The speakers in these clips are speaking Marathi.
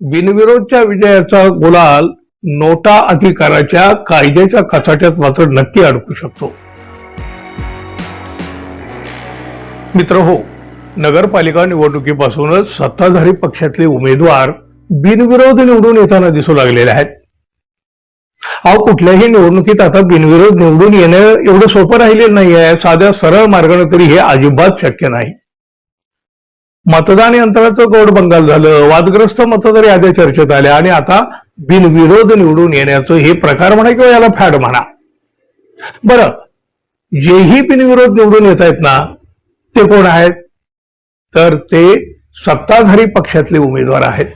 बिनविरोधच्या विजयाचा गुलाल नोटा अधिकाराच्या कायद्याच्या कचाट्यात मात्र नक्की अडकू शकतो. मित्र हो नगरपालिका निवडणुकीपासूनच सत्ताधारी पक्षातले उमेदवार बिनविरोध निवडून येताना दिसू लागलेले आहेत. अहो कुठल्याही निवडणुकीत आता बिनविरोध निवडून येणं एवढं सोपं राहिलेलं नाही आहे साध्या सरळ मार्गाने तरी हे अजिबात शक्य नाही. मतदान यंत्राचं गोड बंगाल झालं वादग्रस्त मतदार याद्या चर्चेत आल्या आणि आता बिनविरोध निवडून येण्याचं हे प्रकार म्हणा किंवा याला फॅड म्हणा. बरं जेही बिनविरोध निवडून येत आहेत ना ते कोण आहेत? तर ते सत्ताधारी पक्षातले उमेदवार आहेत.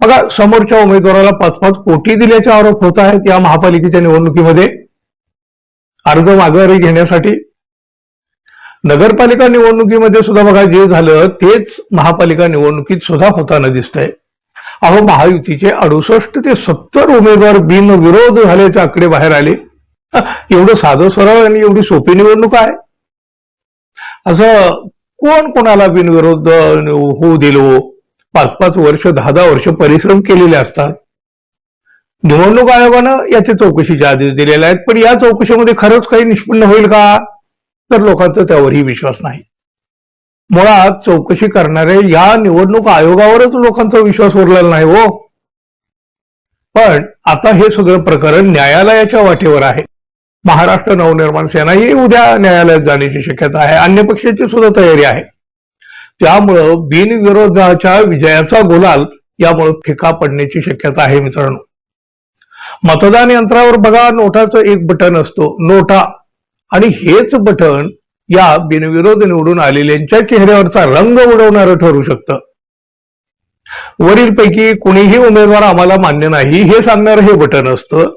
बघा समोरच्या उमेदवाराला पाच पाच कोटी दिल्याचे आरोप होत आहेत या महापालिकेच्या निवडणुकीमध्ये. अर्ज माघारी घेण्यासाठी नगरपालिका निवडणुकीमध्ये सुद्धा बघा जे झालं तेच महापालिका निवडणुकीत सुद्धा होताना दिसतंय. अहो महायुतीचे अडुसष्ट ते सत्तर उमेदवार बिनविरोध झाल्याचे आकडे बाहेर आले एवढं साधं सरळ आणि एवढी सोपी निवडणूक आहे. असं कोण कोणाला बिनविरोध होऊ दिलो? पाच पाच वर्ष दहा दहा वर्ष परिश्रम केलेले असतात. निवडणूक आयोगानं याचे चौकशीचे आदेश दिलेले आहेत पण या चौकशीमध्ये खरंच काही निष्पन्न होईल का? तर लोकांचा त्यावरही विश्वास नाही. मुळात चौकशी करणाऱ्या या निवडणूक आयोगावरच लोकांचा विश्वास उरलेला नाही हो. पण आता हे सगळं प्रकरण न्यायालयाच्या वाटेवर आहे. महाराष्ट्र नवनिर्माण सेना ही उद्या न्यायालयात जाण्याची शक्यता आहे. अन्य पक्षाची सुद्धा तयारी आहे. त्यामुळं बिनविरोधाच्या विजयाचा गुलाल यामुळे फिका पडण्याची शक्यता आहे मित्रांनो. मतदान यंत्रावर बघा नोटाचं एक बटन असतो नोटा. आणि हेच बटन या बिनविरोध निवडून आलेल्यांच्या चेहऱ्यावरचा रंग उडवणारं ठरू शकतं. वरील पैकी उमेदवार आम्हाला मान्य नाही हे सांगणारं हे बटन असतं.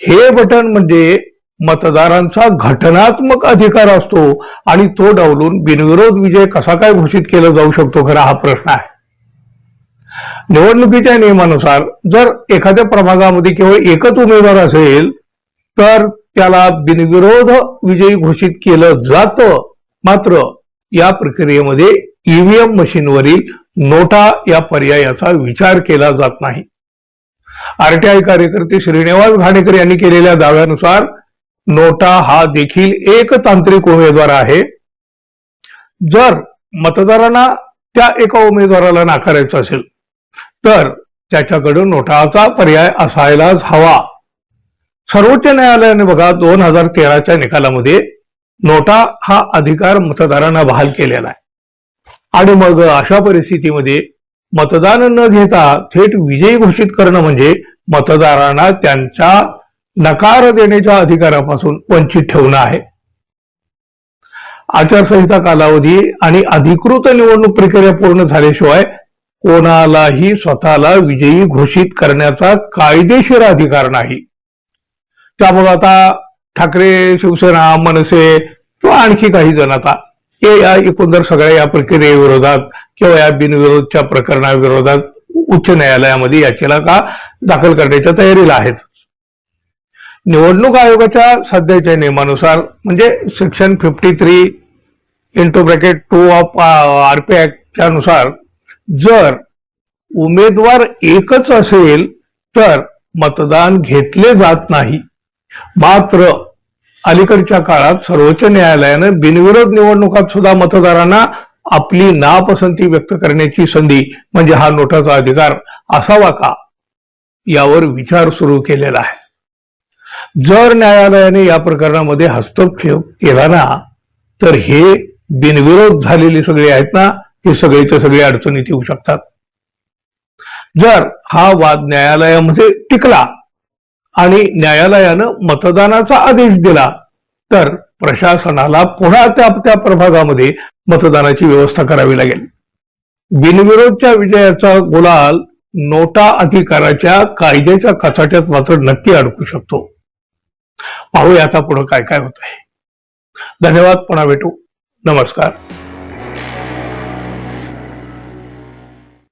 हे बटन म्हणजे मतदारांचा घटनात्मक अधिकार असतो आणि तो डावलून बिनविरोध विजय कसा काय घोषित केला जाऊ शकतो खरा हा प्रश्न आहे. निवडणुकीच्या नियमानुसार जर एखाद्या प्रभागामध्ये केवळ एकच उमेदवार असेल तर त्याला बिनविरोध विजयी घोषित केलं जातं. मात्र या प्रक्रियेमध्ये ईव्हीएम मशीनवरील नोटा या पर्यायाचा विचार केला जात नाही. आरटीआय कार्यकर्ते श्रीनिवास घाणेकर यांनी केलेल्या दाव्यानुसार नोटा हा देखील एक तांत्रिक उमेदवार आहे. जर मतदारांना त्या एका उमेदवाराला नाकारायचं असेल तर त्याच्याकडे नोटाचा पर्याय असायलाच हवा. सर्वोच्च न्यायालयाने बघा दोन हजार तेराच्या निकालामध्ये नोटा हा अधिकार मतदारांना बहाल केलेला आहे. आणि मग अशा परिस्थितीमध्ये मतदान न घेता थेट विजयी घोषित करणं म्हणजे मतदारांना त्यांच्या नकार देण्याच्या अधिकारापासून वंचित ठेवणं आहे. आचारसंहिता कालावधी आणि अधिकृत निवडणूक प्रक्रिया पूर्ण झाल्याशिवाय कोणालाही स्वतःला विजयी घोषित करण्याचा कायदेशीर अधिकार नाही. त्यामुळे आता ठाकरे शिवसेना मनसे किंवा आणखी काही जण आता हे या एकंदर सगळ्या या प्रक्रियेविरोधात किंवा या बिनविरोधच्या प्रकरणाविरोधात उच्च न्यायालयामध्ये याचिका का दाखल करण्याच्या तयारीला आहेत. निवडणूक आयोगाच्या सध्याच्या नियमानुसार म्हणजे section fifty three into bracket two of RP ऍक्टच्या नुसार जर उमेदवार एकच असेल तर मतदान घेतले जात नाही. मात्र अलीकडच्या काळात सर्वोच्च न्यायालयानं बिनविरोध निवडणुकात सुद्धा मतदारांना आपली नापसंती व्यक्त करण्याची संधी म्हणजे हा नोटाचा अधिकार असावा का यावर विचार सुरू केलेला आहे. जर न्यायालयाने या प्रकरणामध्ये हस्तक्षेप केला ना तर हे बिनविरोध झालेले सगळे आहेत ना हे सगळेच्या सगळे अडचणीत येऊ शकतात. जर हा वाद न्यायालयामध्ये टिकला आणि न्यायालयानं मतदानाचा आदेश दिला तर प्रशासनाला पुन्हा त्या त्या प्रभागामध्ये मतदानाची व्यवस्था करावी लागेल. बिनविरोधच्या विजयाचा गुलाल नोटा अधिकाराच्या कायद्याच्या कचाट्यात मात्र नक्की अडकू शकतो. पाहूया आता पुढे काय काय होत आहे धन्यवाद पुन्हा भेटू. नमस्कार.